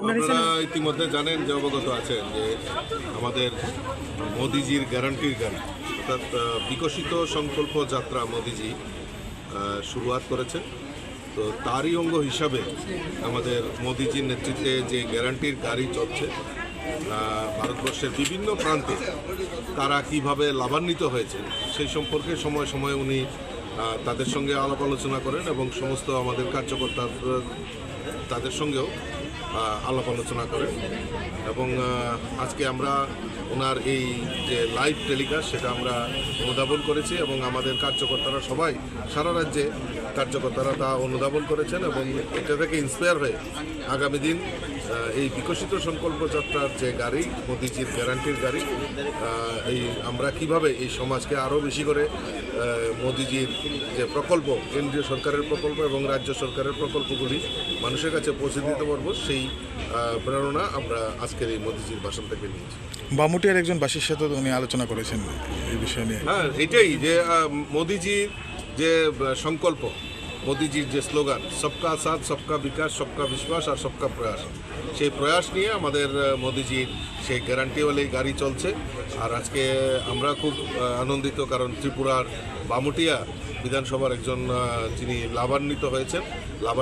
আপনারা ইতিমধ্যে জানেন যে অবগত আছেন যে আমাদের মোদিজির গ্যারান্টির গাড়ি অর্থাৎ বিকশিত সংকল্প যাত্রা মোদিজি শুরুয়াত করেছেন। তো তারই অঙ্গ হিসাবে আমাদের মোদিজির নেতৃত্বে যে গ্যারান্টির গাড়ি চলছে ভারতবর্ষের বিভিন্ন প্রান্তে তারা কীভাবে লাভান্বিত হয়েছেন সেই সম্পর্কে সময় সময় উনি তাদের সঙ্গে আলাপ আলোচনা করেন এবং সমস্ত আমাদের কার্যকর্তা তাদের সঙ্গেও আলাপ আলোচনা করেন এবং আজকে আমরা ওনার এই যে লাইভ টেলিকাস্ট সেটা আমরা অনুধাবন করেছি এবং আমাদের কার্যকর্তারা সবাই, সারা রাজ্যে কার্যকর্তারা তা অনুধাবন করেছেন এবং এটা থেকে ইন্সপায়ার হয়ে আগামী দিন এই বিকশিত সংকল্প যাত্রার যে গাড়ি মোদিজির গ্যারান্টির গাড়ি এই আমরা কীভাবে এই সমাজকে আরও বেশি করে মোদিজির যে প্রকল্প কেন্দ্রীয় সরকারের প্রকল্প এবং রাজ্য সরকারের প্রকল্পগুলি মানুষের কাছে পৌঁছে দিতে পারব সেই প্রেরণা আমরা আজকের এই মোদিজির ভাষণ থেকে নিয়েছি। বামুটিয়ার একজন বাসীর সাথে উনি আলোচনা করেছেন এই বিষয় নিয়ে। হ্যাঁ এটাই যে মোদিজির যে সংকল্প মোদিজির যে স্লোগান, সবকা সাথ, সবকা বিকাশ, সবকা বিশ্বাস আর সবকা প্রয়াস। সেই প্রয়াস নিয়ে আমাদের মোদীজির সেই গ্যারান্টিওয়ালি গাড়ি চলছে। আর আজকে আমরা খুব আনন্দিত কারণ ত্রিপুরার বামুটিয়া বিধানসভার একজন যিনি লাভান্বিত হয়েছেন। লাভার্থী